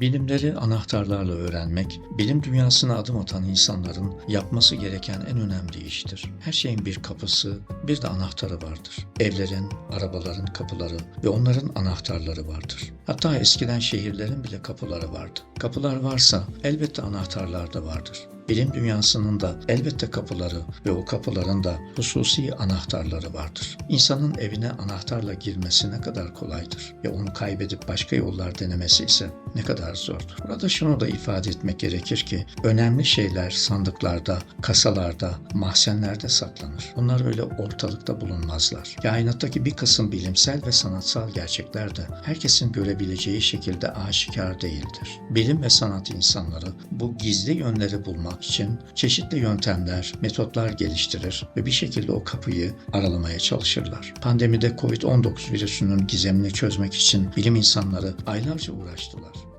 Bilimleri anahtarlarla öğrenmek, bilim dünyasına adım atan insanların yapması gereken en önemli iştir. Her şeyin bir kapısı, bir de anahtarı vardır. Evlerin, arabaların kapıları ve onların anahtarları vardır. Hatta eskiden şehirlerin bile kapıları vardı. Kapılar varsa elbette anahtarlar da vardır. Bilim dünyasının da elbette kapıları ve o kapıların da hususi anahtarları vardır. İnsanın evine anahtarla girmesi ne kadar kolaydır ve onu kaybedip başka yollar denemesi ise ne kadar zordur. Burada şunu da ifade etmek gerekir ki önemli şeyler sandıklarda, kasalarda, mahzenlerde saklanır. Bunlar öyle ortalıkta bulunmazlar. Kainattaki bir kısım bilimsel ve sanatsal gerçekler de herkesin görebileceği şekilde aşikar değildir. Bilim ve sanat insanları bu gizli yönleri bulmak için çeşitli yöntemler, metotlar geliştirir ve bir şekilde o kapıyı aralamaya çalışırlar. Pandemide Covid-19 virüsünün gizemini çözmek için bilim insanları aylarca uğraştılar.